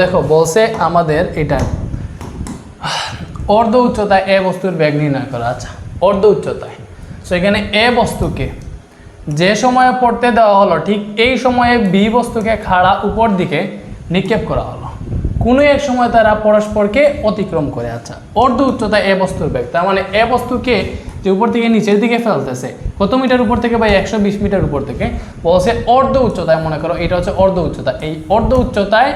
দেখো, বলছে আমাদের এটা অর্ধ উচ্চতায় এ বস্তুর বেগ নির্ণয় করা। আচ্ছা অর্ধ উচ্চতায়। সো এখানে এ বস্তুকে যে সময়ে পড়তে দেওয়া হলো, ঠিক এই সময়ে বি বস্তুকে খাড়া উপর দিকে নিক্ষেপ করা হলো। কোনো এক সময় তারা পরস্পরকে অতিক্রম করে। আচ্ছা অর্ধ উচ্চতায় এ বস্তুর ব্যাগ তার মানে এ বস্তুকে যে উপর থেকে নিচের দিকে ফেলতেছে, কত মিটার উপর থেকে বা একশো বিশ মিটার উপর থেকে, বলছে অর্ধ উচ্চতায়, মনে করো এটা হচ্ছে অর্ধ উচ্চতা। এই অর্ধ উচ্চতায়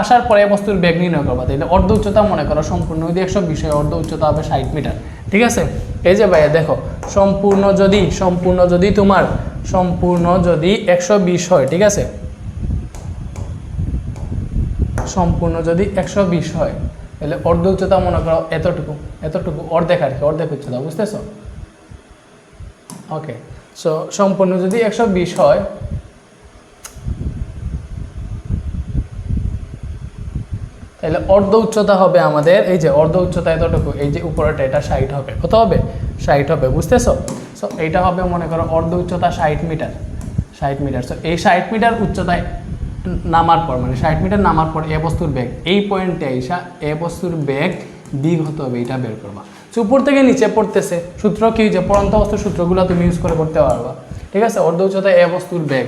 আসার পরে বস্তুর বেগ নির্ণয় করবা। তাহলে অর্ধ উচ্চতা মনে করো সম্পূর্ণ যদি একশো বিশ হয়, অর্ধ উচ্চতা হবে ষাট মিটার। ঠিক আছে? এই যে ভাইয়া, দেখো, সম্পূর্ণ যদি সম্পূর্ণ যদি তোমার, সম্পূর্ণ যদি একশো বিশ হয়, ঠিক আছে? সম্পূর্ণ যদি একশো বিশ হয় তাহলে অর্ধ উচ্চতা মনে করো এতটুকু এতটুকু, অর্ধেক আর কি, অর্ধেক উচ্চতা, বুঝতেছো? ওকে সো সম্পূর্ণ যদি একশো বিশ হয় তাহলে অর্ধ উচ্চতা হবে আমাদের, এই যে অর্ধ উচ্চতা এতটুকু, এই যে উপরেটা এটা ষাট হবে। কত হবে? ষাট হবে, বুঝতেছো? সো এইটা হবে, মনে করো, অর্ধ উচ্চতা ষাট মিটার। ষাট মিটার। সো এই ষাট মিটার উচ্চতায় নামার পর মানে ষাট মিটার নামার পর এ বস্তুর বেগ, এই পয়েন্টে আইসা এ বস্তুর বেগ দিক হতে হবে, এটা বের করবা। সো উপর থেকে নিচে পড়তেছে, সূত্র কি যে পড়ন্ত বস্তুর সূত্রগুলো তুমি ইউজ করে করতে পারবা। ঠিক আছে? অর্ধ উচ্চতায় এ বস্তুর বেগ।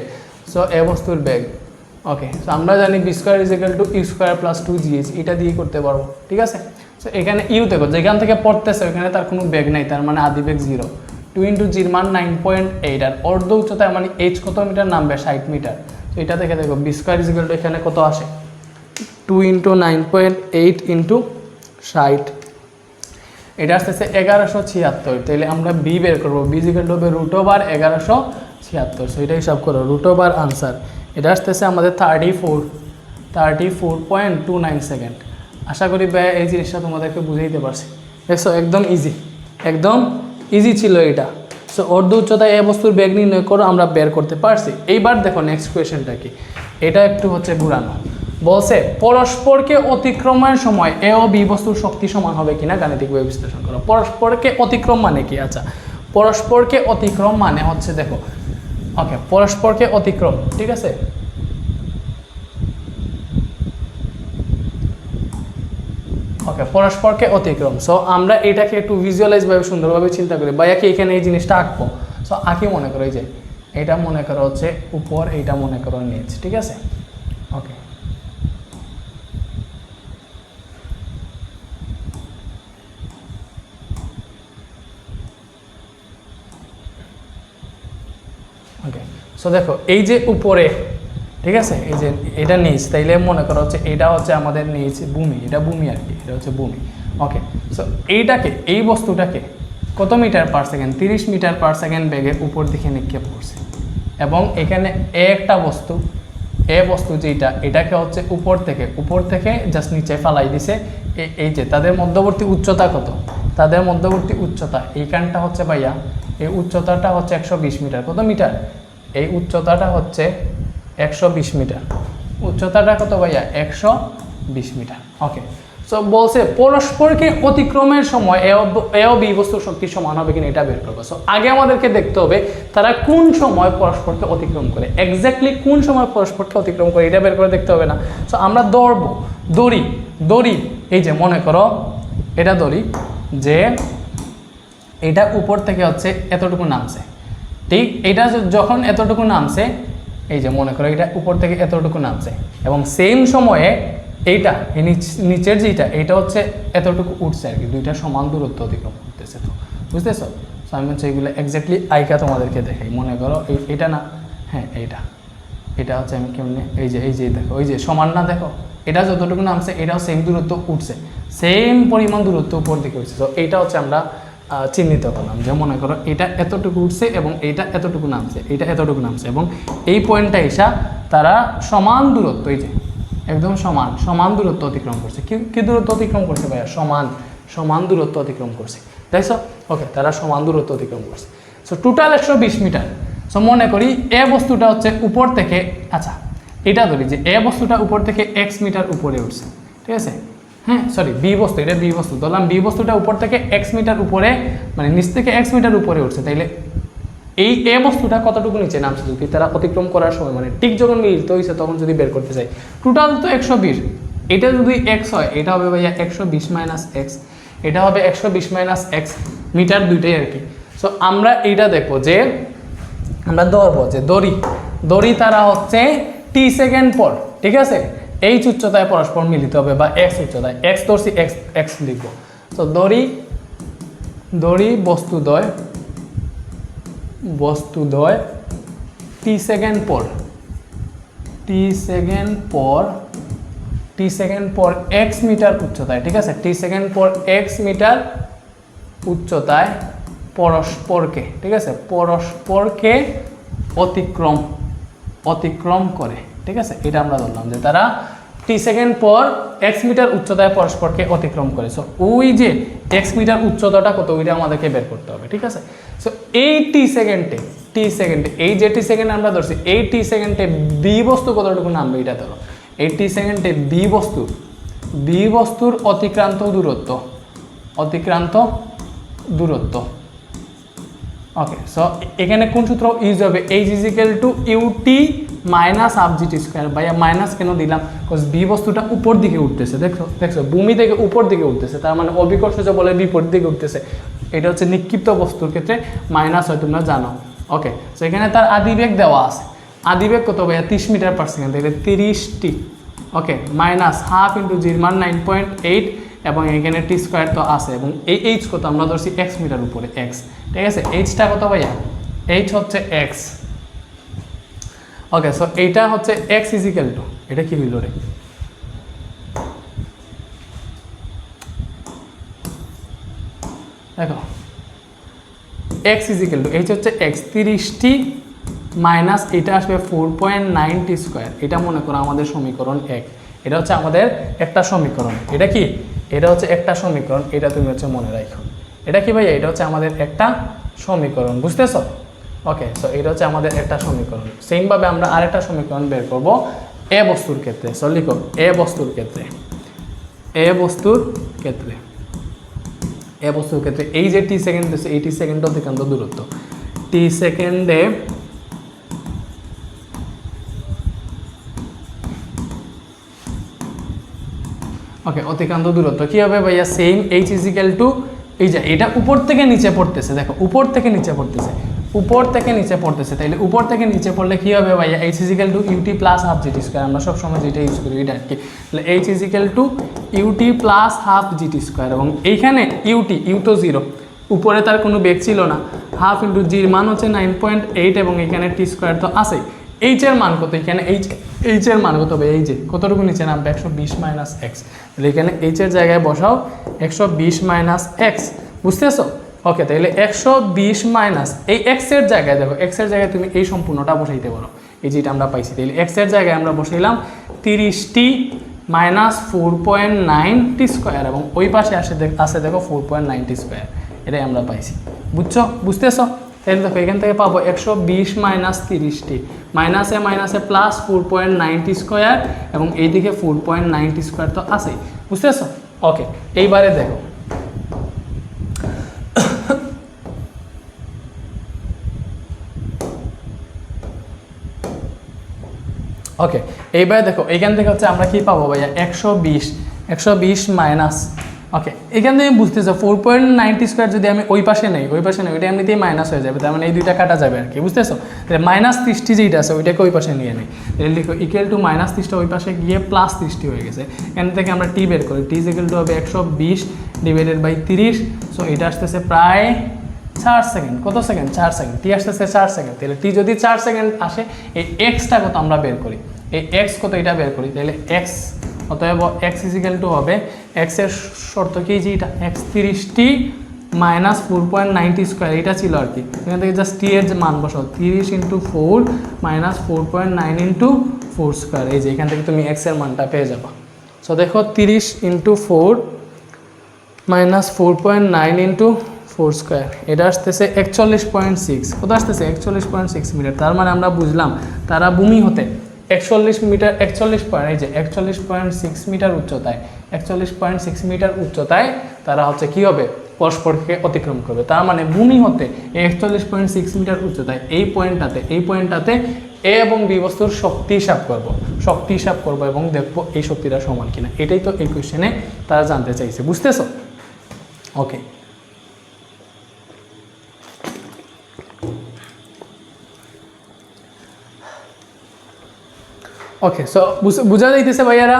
সো এ বস্তুর বেগ ওকে সো আমরা জানি V square is equal to U square plus two GH এটা দিয়ে করতে পারব, ঠিক আছে? সো এখানে ইউ দেখো, যেখান থেকে পড়তেছে ওখানে তার কোনো বেগ নেই, তার মানে আদি বেগ জিরো টু ইন্টু জির মান নাইন পয়েন্ট এইট আর অর্ধ উচ্চতায় মানে এইচ কত মিটার নামবে? ষাট মিটার। তো এটা দেখে দেখো V square is equal to এখানে কত আসে? Two into nine point eight into ষাট। এটা আসতেছে এগারোশো ছিয়াত্তর তাহলে আমরা বি বের করব। বি জিকাল হবে রুট ওভার এগারোশো ছিয়াত্তর। সো এটা হিসাব করো রুট ওভার আনসার এটা আসতেছে আমাদের thirty four thirty four point two nine second আশা করি ব্যয় এই জিনিসটা তোমাদেরকে বুঝে দিতে পারছি। দেখছ, একদম ইজি একদম ইজি ছিল এটা। সো অর্ধ উচ্চতায় এ বস্তুর বেগ নির্ণয় করো, আমরা বের করতে পারছি। এইবার দেখো নেক্সট কোয়েশ্চেনটা কি? এটা একটু হচ্ছে ঘুরানো। বলছে, পরস্পরকে অতিক্রমের সময় এ ও বি বস্তুর শক্তি সমান হবে কিনা? গাণিতিকভাবে বিশ্লেষণ করো। পরস্পরকে অতিক্রম মানে কি? আচ্ছা পরস্পরকে অতিক্রম মানে হচ্ছে, দেখো ওকে পরস্পরকে অতিক্রম, ঠিক আছে? ওকে পরস্পরকে অতিক্রম। সো আমরা এটাকে একটু ভিজুয়ালাইজভাবে সুন্দরভাবে চিন্তা করি। বা একে এখানে এই জিনিসটা আঁকবো? সো আঁকি মনে করো, এই যে, এটা মনে করো হচ্ছে উপর, এইটা মনে করো নিচ, ঠিক আছে ওকে ওকে সো দেখো, এই যে উপরে, ঠিক আছে? এই যে এটা নিচ, তাইলে মনে করা হচ্ছে এটা হচ্ছে আমাদের নিচ ভূমি, এটা ভূমি আর কি, এটা হচ্ছে ভূমি ওকে সো এইটাকে, এই বস্তুটাকে কত মিটার পার সেকেন্ড তিরিশ মিটার পার সেকেন্ড বেগে উপর দিকে নিক্ষেপ করছে। এবং এখানে একটা বস্তু, এ বস্তু যেটা, এটাকে হচ্ছে উপর থেকে উপর থেকে জাস্ট নিচে ফালাই দিছে। এই যে, তাদের মধ্যবর্তী উচ্চতা কত? তাদের মধ্যবর্তী উচ্চতা, এইখানটা হচ্ছে ভাইয়া, এই উচ্চতাটা হচ্ছে একশো বিশ মিটার, কত মিটার? এই উচ্চতাটা হচ্ছে একশো বিশ মিটার। উচ্চতাটা কত ভাইয়া? একশো বিশ মিটার। ওকে সো বলছে পরস্পরকে অতিক্রমের সময় এ ও- এ বি বস্তুর শক্তি সমান হবে কিনা এটা বের করব। সো আগে আমাদেরকে দেখতে হবে তারা কোন সময় পরস্পরকে অতিক্রম করে। এক্স্যাক্টলি কোন সময় পরস্পরকে অতিক্রম করে এটা বের করে দেখতে হবে না। সো আমরা দৌড়বো। দড়ি দড়ি। এই যে মনে করো, এটা দড়ি যে এটা উপর থেকে হচ্ছে এতটুকু নামছে। ঠিক? এটা যখন এতটুকু নামছে, এই যে মনে করো এটা উপর থেকে এতটুকু নামছে, এবং সেম সময়ে এইটা, এই নিচ- নিচের যেটা এটা হচ্ছে এতটুকু উঠছে আর কি। দুইটা সমান দূরত্ব অতিক্রম করতেছে তো। বুঝতেছো? আমি হচ্ছে এগুলো এক্স্যাক্টলি আইকা তোমাদেরকে দেখাই। মনে করো, এই এটা না হ্যাঁ এইটা। এটা হচ্ছে আমি কেমনে, এই যে এই যে দেখো, ওই যে সমান না, দেখো, এটা যতটুকু নামছে, এটাও সেম দূরত্ব উঠছে। সেম পরিমাণ দূরত্ব উপর দিকে উঠছে। তো এইটা হচ্ছে আমরা চিহ্নিত করলাম যে মনে করো এটা এতটুকু উঠছে এবং এইটা এতটুকু নামছে, এটা এতটুকু নামছে এবং এই পয়েন্টটা এসা তারা সমান দূরত্ব, এই যে, একদম সমান সমান দূরত্ব অতিক্রম করছে। কি দূরত্ব অতিক্রম করছে ভাইয়া? সমান সমান দূরত্ব অতিক্রম করছে। দেখছ ওকে তারা সমান দূরত্ব অতিক্রম করছে। সো টোটাল একশো বিশ মিটার। সো মনে করি এ বস্তুটা হচ্ছে উপর থেকে আচ্ছা এটা ধরি যে এ বস্তুটা উপর থেকে এক্স মিটার উপরে উঠছে, ঠিক আছে? হ্যাঁ সরি বি বস্তু, এটা বি বস্তু। ধরলাম বি বস্তুটা উপর থেকে এক্স মিটার উপরে মানে নিচ থেকে এক্স মিটার উপরে উঠছে, তাইলে এই এ বস্তুটা কতটুকু নিচে নামছে? যদি তারা অতিক্রম করার সময় মানে ঠিক যখন মিলিত হয়েছে তখন যদি বের করতে চাই। টোটাল তো একশো বিশ। এটা যদি এক্স হয়, এটা হবে ভাইয়া একশো বিশ মাইনাস এক্স এটা হবে একশো বিশ মাইনাস এক্স মিটার দুইটাই আর কি। সো আমরা এইটা দেখব যে, আমরা ধরবো যে দড়ি। দড়ি তারা হচ্ছে টি সেকেন্ড পর, ঠিক আছে? এইচ উচ্চতায় পরস্পর মিলিত হবে বা এক্স উচ্চতায়। এক্স ধরছি এক্স এক্স লিখব। তো দড়ি দড়ি বস্তুদ্বয় বস্তুদ্বয় টি সেকেন্ড পর। টি সেকেন্ড পর টি সেকেন্ড পর এক্স মিটার উচ্চতায়, ঠিক আছে? টি সেকেন্ড পর এক্স মিটার উচ্চতায় পরস্পরকে, ঠিক আছে? পরস্পরকে অতিক্রম অতিক্রম করে। ঠিক আছে? এটা আমরা ধরলাম যে তারা টি সেকেন্ড পর এক্স মিটার উচ্চতায় পরস্পরকে অতিক্রম করে। সো ওই যে এক্স মিটার উচ্চতাটা কত, ওইটা আমাদেরকে বের করতে হবে, ঠিক আছে? সো এই টি সেকেন্ডে টি সেকেন্ডে এই যে টি সেকেন্ড আমরা ধরছি, এই টি সেকেন্ডে বি বস্তু কতটুকু নামবে এটা ধরো। এই টি সেকেন্ডে বি বস্তু বি বস্তুর অতিক্রান্ত দূরত্ব অতিক্রান্ত দূরত্ব। ওকে সো এখানে কোন সূত্র ইউজ হবে? H is equal to UT minus half GT square. ভাইয়া, মাইনাস কেন দিলাম? বিকজ বি বস্তুটা উপর দিকে উঠতেছে। দেখছ দেখছ, ভূমি থেকে উপর দিকে উঠতেছে। তার মানে অবিকর্ষজ বলে বিপরীত দিকে উঠতেছে। এটা হচ্ছে নিক্ষিপ্ত বস্তুর ক্ষেত্রে মাইনাস হয়, তোমরা জানো। ওকে এখানে তার আদিবেগ দেওয়া আছে। আদিবেগ কত ভাইয়া? তিরিশ মিটার পার সেকেন্ড তাহলে তিরিশটি। ওকে মাইনাস হাফ ইন্টু জির মান নাইন পয়েন্ট এইট এবং এখানে টি স্কোয়ার তো আছে এবং এই এইচ কত? আমরা ধরছি এক্স মিটার উপরে এক্স ঠিক আছে? এইচটা কত ভাইয়া? এইচ হচ্ছে এক্স ওকে সো এইটা হচ্ছে এক্স ইজিক্যাল টু এটা কি হইল রে? দেখো X is equal to H হচ্ছে এক্স তিরিশটি মাইনাস এটা আসবে four point nine T square এটা মনে করো আমাদের সমীকরণ এক। এটা হচ্ছে আমাদের একটা সমীকরণ। এটা কি? এটা হচ্ছে একটা সমীকরণ, এটা তুমি হচ্ছে মনে রাখো এটা কি ভাইয়া? এটা হচ্ছে আমাদের একটা সমীকরণ, বুঝতেছো? ওকে সো এটা হচ্ছে আমাদের একটা সমীকরণ। সেমভাবে আমরা আরেকটা সমীকরণ বের করব এ বস্তুর ক্ষেত্রে। সো লিখো, এ বস্তুর ক্ষেত্রে। এ বস্তুর ক্ষেত্রে। এ বস্তুর ক্ষেত্রে। এই যে টি সেকেন্ড দিচ্ছে এই টি সেকেন্ড অতিক্রান্ত দূরত্ব। টি সেকেন্ডে ওকে অতিক্রান্ত দূরত্ব। কী হবে ভাইয়া? সেম এইচ ইজিক্যাল টু এই যে, এটা উপর থেকে নিচে পড়তেছে। দেখো, উপর থেকে নিচে পড়তেছে। উপর থেকে নিচে পড়তেছে। তাইলে উপর থেকে নিচে পড়লে কী হবে ভাইয়া? H is equal to UT plus half GT square আমরা সবসময় যেটা ইউজ করি, এটা আর কি। তাহলে H is equal to UT plus half GT square এবং এইখানে ইউটি ইউ তো জিরো উপরে তার কোনো বেগ ছিল না। হাফ ইন্টু জির মান হচ্ছে নাইন পয়েন্ট এইট এবং এখানে টি স্কোয়ার তো আছে এইচ এর মান কত? এখানে এইচ এইচ এর মান কত হবে? এই যে, কতটুকু নিচে নামবে? একশো বিশ মাইনাস এক্স তাহলে এখানে এইচ এর জায়গায় বসাও, একশো বিশ মাইনাস এক্স বুঝতেছো? ওকে তাহলে একশো বিশ মাইনাস এই এক্সের জায়গায় দেখো এক্সের জায়গায় তুমি এই সম্পূর্ণটা বসাইতে পারো। এই যেটা আমরা পাইছি, তাহলে এক্সের জায়গায় আমরা বসাইলাম তিরিশটি minus four point nine T square এবং ওই পাশে আসে দেখ আসে দেখো four point nine T square এটাই আমরা পাইছি। বুঝছ? বুঝতেছো? তাহলে দেখো, এখান থেকে পাবো একশো বিশ মাইনাস তিরিশটি। মাইনাসে মাইনাসে plus four point nine T square এবং এইদিকে ফোর পয়েন্ট নাইনটি স্কোয়ার তো আছেই। বুঝতেছো? ওকে এইবারে দেখো ওকে এইবার দেখো, এখান থেকে হচ্ছে আমরা কি পাবো ভাইয়া? একশো বিশ একশো বিশ মাইনাস ওকে এখান থেকে বুঝতেছো ফোর পয়েন্ট নাইনটি স্কোয়ার যদি আমি ওই পাশে নেই, ওই পাশে নেই, ওইটা এমনিতেই মাইনাস হয়ে যাবে, তার মানে এই দুইটা কাটা যাবে আর কি, বুঝতেছো? তাহলে মাইনাস ত্রিশটি যেটা আছে, ওইটাকে ওই পাশে নিয়ে নিই। তাহলে লিখো ইকুয়াল টু মাইনাস ত্রিশটা ওই পাশে গিয়ে প্লাস ত্রিশটি হয়ে গেছে। এখান থেকে আমরা টি বের করি টি ইকুয়াল টু হবে একশো বিশ ডিভাইডেড বাই তিরিশ সো এটা আসতেছে প্রায় চার সেকেন্ড কত সেকেন্ড চার সেকেন্ড টি আসতেছে চার সেকেন্ড তাহলে টি যদি চার সেকেন্ড আসে, এই এক্সটা কত আমরা বের করি? এই এক্স কত এটা বের করি? তাহলে এক্স অতএব এক্স ইজিক্যাল টু হবে এক্সের শর্ত কি যে এটা? এক্স তিরিশটি minus four point nine T square এটা ছিল আর কি। এখান থেকে জাস্ট টি এর যে মান বসাও, তিরিশ into four minus four point nine into four square এই যে, এখান থেকে তুমি এক্সের মানটা পেয়ে যাবা। সো দেখো, তিরিশ into four minus four point nine into four square. এটা আসতেছে একচল্লিশ পয়েন্ট সিক্স। কত আসতেছে? একচল্লিশ পয়েন্ট সিক্স মিটার। তার মানে আমরা বুঝলাম তারা ভূমি হতে একচল্লিশ মিটার, একচল্লিশ পয়েন্ট, এই যে একচল্লিশ পয়েন্ট সিক্স মিটার উচ্চতায়, একচল্লিশ পয়েন্ট সিক্স মিটার উচ্চতায় তারা হচ্ছে কি হবে? পরস্পরকে অতিক্রম করবে। তার মানে ভূমি হতে একচল্লিশ পয়েন্ট সিক্স মিটার উচ্চতায়, এই পয়েন্টটাতে এই পয়েন্টটাতে এ এবং বি বস্তুর শক্তি হিসাব করব। শক্তি হিসাব করব এবং দেখব এই শক্তিটা সমান কিনা। এটাই তো এই কোয়েশ্চেনে তারা জানতে চাইছে। বুঝতেছো? ওকে ওকে সো বুঝা যাইতেছে ভাইয়ারা?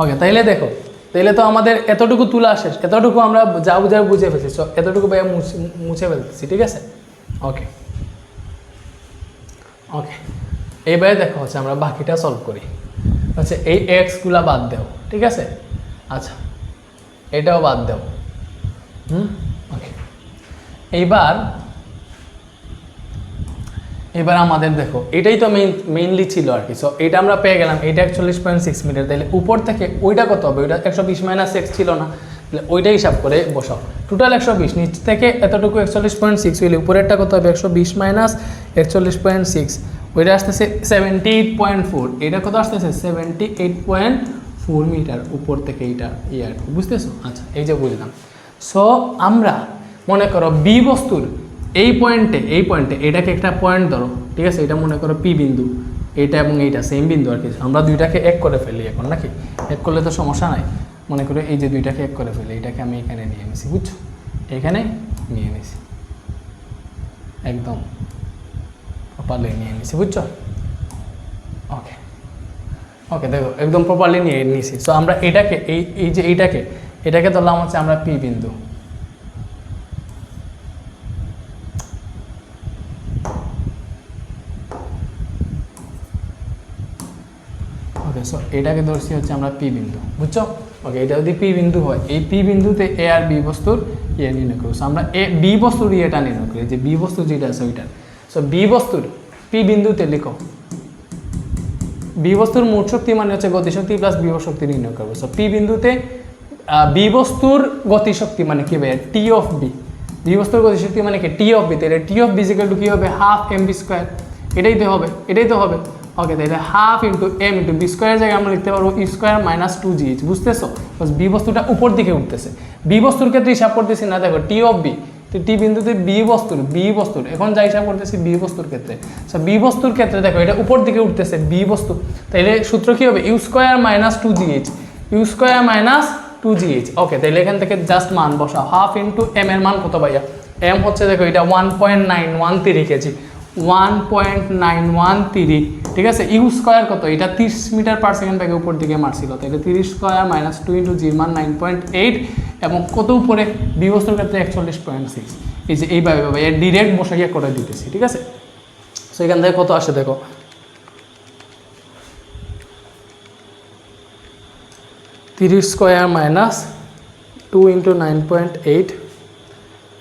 ওকে তাইলে দেখো, তাইলে তো আমাদের এতটুকু তুলা শেষ, এতটুকু আমরা যা বুঝা বুঝে ফেলছি। সো এতটুকু ভাইয়া মুছে মুছে ফেলতেছি, ঠিক আছে? ওকে ওকে এইবারে দেখো হচ্ছে আমরা বাকিটা সলভ করি। আচ্ছা এই এক্সগুলা বাদ দেও, ঠিক আছে? আচ্ছা এটাও বাদ দাও। হুম? ওকে এইবার এবার আমাদের দেখো, এটাই তো মেইন মেইনলি ছিল আর কি। সো এটা আমরা পেয়ে গেলাম, এটা একচল্লিশ পয়েন্ট সিক্স মিটার তাহলে উপর থেকে ওইটা কত হবে? ওইটা একশো বিশ মাইনাস এক্স ছিল না। তাহলে ওইটা হিসাব করে বসাও। টোটাল একশো বিশ, নিচ থেকে এতটুকু একচল্লিশ পয়েন্ট সিক্স হইলে উপরেরটা কত হবে? একশো বিশ মাইনাস একচল্লিশ পয়েন্ট সিক্স ওইটা আসতেছে সেভেন্টি এইট পয়েন্ট ফোর এটা কত আসতেছে? Seventy eight point four metre উপর থেকে এইটা ইয়ার বুঝতেছো? আচ্ছা এই যে বুঝলাম। সো আমরা মনে করো বি বস্তুর এই পয়েন্টে এই পয়েন্টে, এটাকে একটা পয়েন্ট ধরো, ঠিক আছে? এটা মনে করো পি বিন্দু, এটা এবং এইটা সেম বিন্দু আর কি। আমরা দুইটাকে এক করে ফেলি এখন, নাকি? এক করলে তো সমস্যা নাই। মনে করো এই যে দুইটাকে এক করে ফেলি, এটাকে আমি এখানে নিয়ে নিছি বুঝছ? এখানে নিয়ে নিছি একদম প্রপারলি নিয়ে নিছি বুঝছ? ওকে ওকে দেখো, একদম প্রপারলি নিয়ে নিয়েছি সো আমরা এটাকে, এই এই যে এইটাকে, এটাকে ধরলাম হচ্ছে আমরা পি বিন্দু। ওকে সো এটাকে ধরছি হচ্ছে আমরা পি বিন্দু, বুঝছ? ওকে এটা যদি পি বিন্দু হয়, এই পি বিন্দুতে এ আর বি বস্তুর ইয়ে নির্ণয় করব। আমরা এ বি বস্তুর ইয়েটা নির্ণয় করি যে বি বস্তু যেটা আছে ওইটার। সো বি বস্তুর পি বিন্দুতে লিখো বি বস্তুর মোট শক্তি মানে হচ্ছে গতিশক্তি প্লাস বিভব শক্তি নির্ণয় করব। সো পি বিন্দুতে বি বস্তুর গতিশক্তি মানে কি ভাই টি অফ বি বি বস্তুর গতিশক্তি মানে কি? টি অফ বি তাহলে T of B is equal to কী হবে? হাফ এম বি স্কোয়ার এটাই তো হবে, এটাই তো হবে। ওকে তাহলে half into M into V স্কোয়ারের জায়গায় আমরা লিখতে পারব E square minus two G H বুঝতেছো? বি বস্তুটা উপর দিকে উঠতেছে। বি বস্তুর ক্ষেত্রে হিসাব করতেছি না, দেখো টি অফ বি তো টি বিন্দুতে বি বস্তুর বি বস্তুর, এখন যা হিসাব করতেছি বি বস্তুর ক্ষেত্রে। সো বি বস্তুর ক্ষেত্রে দেখো, এটা উপর দিকে উঠতেছে বি বস্তু তাইলে সূত্র কী হবে? U square minus two G H U square minus two G H okay তাইলে এখান থেকে জাস্ট মান বসাও হাফ ইন্টু এম এর মান কত ভাইয়া? এম হচ্ছে, দেখো, এটা one point nine one three KG one point nine one three ঠিক আছে? ইউ স্কোয়ার কত? এটা তিরিশ মিটার পার সেকেন্ড ব্যাগে উপর দিকে মারছিল। তাহলে তিরিশ square minus two into G মান নাইন পয়েন্ট এইট এবং কত উপরে? বিবস্তুর ক্ষেত্রে একচল্লিশ পয়েন্ট সিক্স এই যে এইভাবে ভাবে এর ডিরেক্ট বসাইয়া করে দিতেছি, ঠিক আছে? সো এখান থেকে কত আসে দেখো? তিরিশ square minus two into nine point eight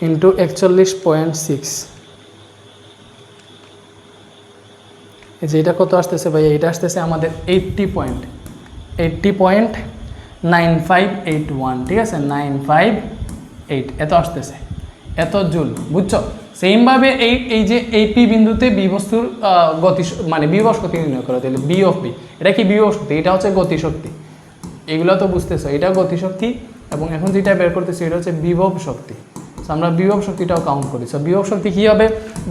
into একচল্লিশ পয়েন্ট সিক্স এই যে এটা কত আসতেছে ভাই এটা আসতেছে আমাদের eighty point eighty point nine five eight one ঠিক আছে? নাইন ফাইভ এইট এত আসতেছে, এত জুল, বুঝছ? সেমভাবে এই এই যে এই পি বিন্দুতে বি বস্তুর গতি মানে বিভব শক্তি নির্ণয় করো, তাহলে বি অফ বি। এটা কি বিভব শক্তি এটা হচ্ছে গতিশক্তি। এগুলো তো বুঝতেছো, এটা গতিশক্তি, এবং এখন যেটা বের করতেছি, এটা হচ্ছে বিভব শক্তি। আমরা বিভব শক্তিটাও কাউন্ট করি। সো বিভব শক্তি কী হবে?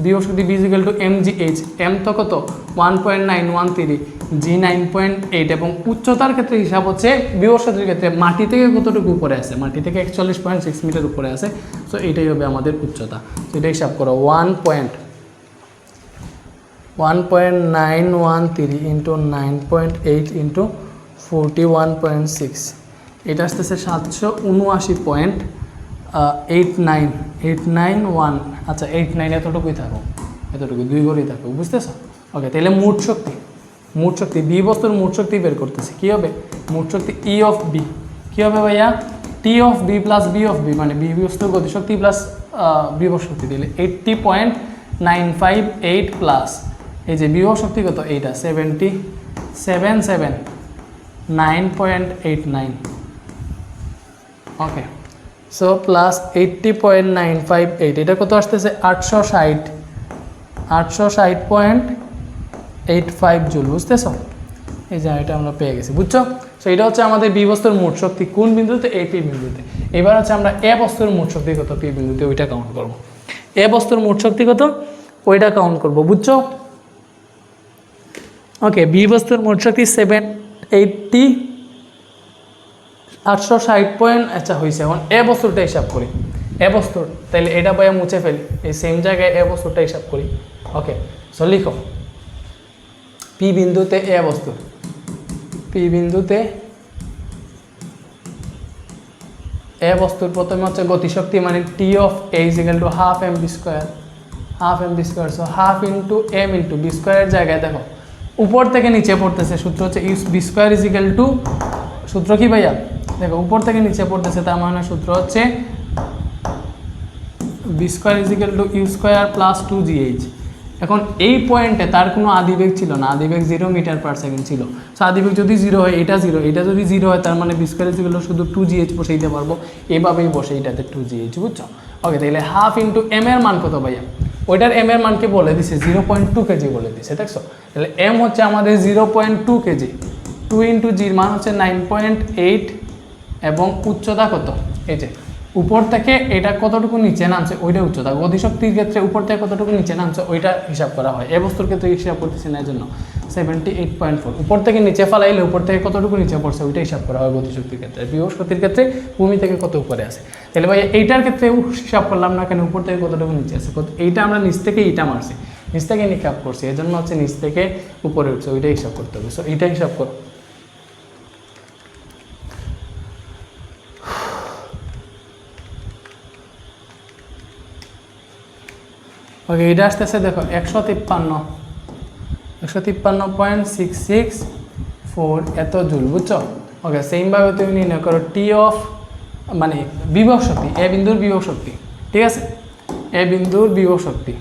বিভব শক্তি is equal to M G H M তো কত? One point nine one three G nine point eight এবং উচ্চতার ক্ষেত্রে হিসাব হচ্ছে বিভব শক্তির ক্ষেত্রে মাটি থেকে কতটুকু উপরে আছে? মাটি থেকে একচল্লিশ পয়েন্ট সিক্স মিটার উপরে আছে। সো এটাই হবে আমাদের উচ্চতা। তো এটা হিসাব করো। One point one point nine one three into nine point eight into forty one point six এটা আসতেছে সাতশো উনআশি point eight nine eight nine one আচ্ছা এইট নাইন এতটুকুই থাকো এতটুকু দুই গড়েই থাকো, বুঝতেছো? ওকে তাহলে মোট শক্তি মোট শক্তি বি বস্তুর মোট শক্তি বের করতেছি, কী হবে? মোট শক্তি ই অফ বি কী হবে ভাইয়া? T of B plus V of B মানে বি বস্তুর গতিশক্তি প্লাস বিভব শক্তি দিলে eighty point nine five eight plus এই যে বিভব শক্তি কত? এইটা seventy seven seven nine point eight nine okay so plus eighty point nine five eight এটা কত আসতেছে? আটশো ষাট। আটশো ষাট পয়েন্ট এইট ফাইভ জুল, বুঝতেছ? এই যে এটা আমরা পেয়ে গেছি, বুঝছ? সো এটা হচ্ছে আমাদের বিবস্তুর মোট শক্তি কোন বিন্দুতে? এই পি বিন্দুতে। এবার হচ্ছে আমরা এ বস্তুর মোট শক্তি কত? পি বিন্দুতে, ওইটা কাউন্ট করব। এ বস্তুর মোট শক্তি কত? ওইটা কাউন্ট করব, বুঝছ? ওকে বি বস্তুর মোট শক্তি সেভেন এইটটি আটশো ষাট পয়েন্ট আচ্ছা হয়েছে এখন এ বস্তুরটা হিসাব করি। এ বস্তুর তাহলে এটা বয়ে মুছে ফেলি। এই সেম জায়গায় এ বস্তুরটা হিসাব করি। ওকে সো লিখো। পি বিন্দুতে এ বস্তু। পি বিন্দুতে এ বস্তুর প্রথমে হচ্ছে গতিশক্তি মানে T of A is equal to half M V square half M V square so half into M into V স্কোয়ারের জায়গায় দেখো। উপর থেকে নিচে পড়তেছে, সূত্র হচ্ছে use V square is equal to সূত্র কি ভাইয়া? দেখো, উপর থেকে নিচে পড়তেছে, তার মানে সূত্র হচ্ছে V square is equal to U square plus two GH এখন এই পয়েন্টে তার কোনো আদিবেগ ছিল না, আদিবেগ জিরো মিটার পার সেকেন্ড ছিল। সো আদিবেগ যদি জিরো হয়, এটা জিরো এটা যদি জিরো হয়, তার মানে বি স্কোয়ার ইজিক্যাল শুধু টু জিএইচ বসাইতে পারব। এভাবেই বসে এটাতে টু জিএইচ বুঝছ? ওকে তাহলে হাফ ইন্টু এম এর মান কত ভাইয়া? ওইটার এম এর মানকে বলে দিছে জিরো পয়েন্ট টু কেজি বলে দিছে, দেখছ? তাহলে এম হচ্ছে আমাদের zero point two KG two into জির মান হচ্ছে নাইন পয়েন্ট এইট এবং উচ্চতা কত? এই যে, উপর থেকে এটা কতটুকু নিচে নামছে, ওইটা উচ্চতা। গতিশক্তির ক্ষেত্রে উপর থেকে কতটুকু নিচে নামছে, ওইটা হিসাব করা হয়। এ বস্তুর ক্ষেত্রে হিসাব করতেছি না জন্য সেভেন্টি এইট পয়েন্ট ফোর উপর থেকে নিচে ফালাইলে উপর থেকে কতটুকু নিচে পড়ছে, ওইটা হিসাব করা হয় গতিশক্তির ক্ষেত্রে। বৃহস্পতির ক্ষেত্রে ভূমি থেকে কত উপরে আছে? তাহলে ভাই, এইটার ক্ষেত্রে হিসাব করলাম না কেন, উপর থেকে কতটুকু নিচে আছে? এইটা আমরা নিচ থেকে এইটা মারছি। নিচ থেকে নিকাপ করছি এই জন্য হচ্ছে নিচ থেকে উপরে উঠছে ওইটা হিসাব করতে হবে। সো এইটা হিসাব করো ওকে এটা আসতেছে দেখো, একশো তিপ্পান্ন। একশো তিপ্পান্ন পয়েন্ট সিক্স সিক্স ফোর, এত জুল, বুঝছ? ওকে সেইমভাবে তুমি নির্ণয় করো টি অফ মানে বিভব শক্তি এ বিন্দুর বিভব শক্তি, ঠিক আছে? এ বিন্দুর বিভব শক্তি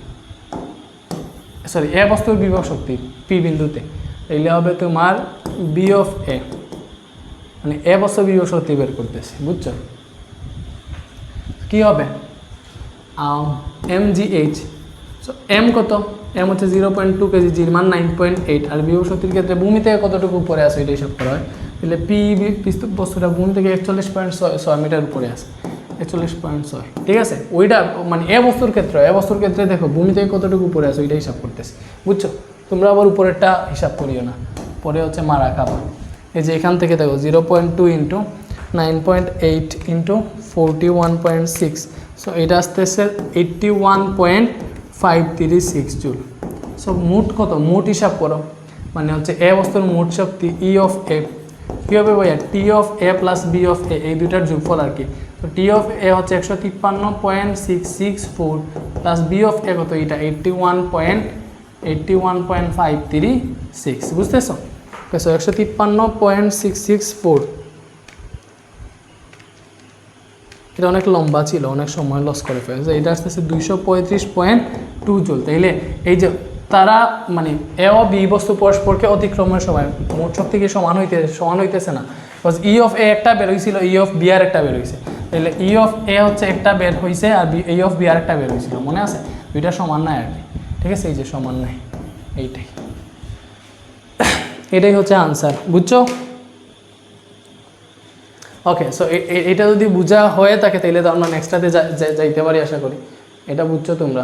সরি এ বস্তুর বিভব শক্তি পি বিন্দুতে এলে হবে তোমার বি অফ এ মানে এ বস্তুর বিভব শক্তি বের করতেছি, বুঝছ? কি হবে? M G H so M কত? এম হচ্ছে জিরো পয়েন্ট টু কেজি জির মান নাইন পয়েন্ট এইট আর বিভব শক্তির ক্ষেত্রে ভূমি থেকে কতটুকু উপরে আছে এটা হিসাব করা হয়। তাহলে পি বস্তুটা ভূমি থেকে একচল্লিশ পয়েন্ট ছয় ছয় মিটার উপরে আছে। একচল্লিশ পয়েন্ট ছয়। ঠিক আছে? ওইটা মানে এ বস্তুর ক্ষেত্রে, এ বস্তুর ক্ষেত্রে দেখো, ভূমি থেকে কতটুকু উপরে আছে ওইটা হিসাব করতেছে। বুঝছ? তোমরা আবার উপরেরটা হিসাব করিও না। পরে হচ্ছে মারা খাবা। এই যে এখান থেকে দেখো zero point two into nine point eight into forty one point six so এটা আসতেছে eighty one point five three six joule so মোট কত? মোট হিসাব করো। মানে হচ্ছে এ বস্তুর মোট শক্তি ই অফ এ কী হবে ভাইয়া? T of A plus V of A এই দুইটার যোগফল আর কি। তো টি অফ এ হচ্ছে একশো তিপ্পান্ন point six six four plus V of A কত? এটা eighty one point eighty one point five three six বুঝতেছো একশো তিপ্পান্ন পয়েন্ট সিক্স সিক্স ফোর এটা অনেক লম্বা ছিল, অনেক সময় লস করে ফেলেছে। এটা আসতেছে দুইশো পঁয়ত্রিশ পয়েন্ট টু জুল তাইলে এই যে তারা মানে এ ও বি বস্তু পরস্পরকে অতিক্রমের সময় মোট শক্তি কি সমান হইতে, সমান হইতেছে না। বিকজ ই অফ এ একটা বের হয়েছিল ই অফ বি আর একটা বের হয়েছে তাহলে ই অফ এ হচ্ছে একটা বের হয়েছে আর বি ই অফ বি আর একটা বের হয়েছিল মনে আছে? দুইটা সমান নাই আর কি। ঠিক আছে? এই যে সমান নাই। এইটাই। এটাই হচ্ছে আনসার বুঝছ? ওকে সো এটা যদি বোঝা হয়ে থাকে তাহলে তো আমরা নেক্সটটাতে যাইতে পারি আশা করি। এটা বুঝছ তোমরা?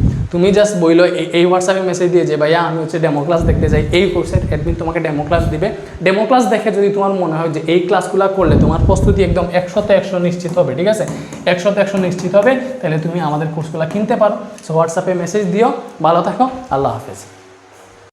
তুমি জাস্ট বইলো এই হোয়াটসঅ্যাপে মেসেজ দিয়ে যে, ভাইয়া, আমি হচ্ছে ডেমো ক্লাস দেখতে যাই এই কোর্সের অ্যাডমিন তোমাকে ডেমো ক্লাস দিবে। ডেমো ক্লাস দেখে যদি তোমার মনে হয় যে, এই ক্লাসগুলো করলে তোমার প্রস্তুতি একদম একশোতে একশো নিশ্চিত হবে, ঠিক আছে? একশোতে একশো নিশ্চিত হবে, তাহলে তুমি আমাদের কোর্সগুলো কিনতে পারো। সো হোয়াটসঅ্যাপে মেসেজ দিও। ভালো থাকো। আল্লাহ হাফেজ।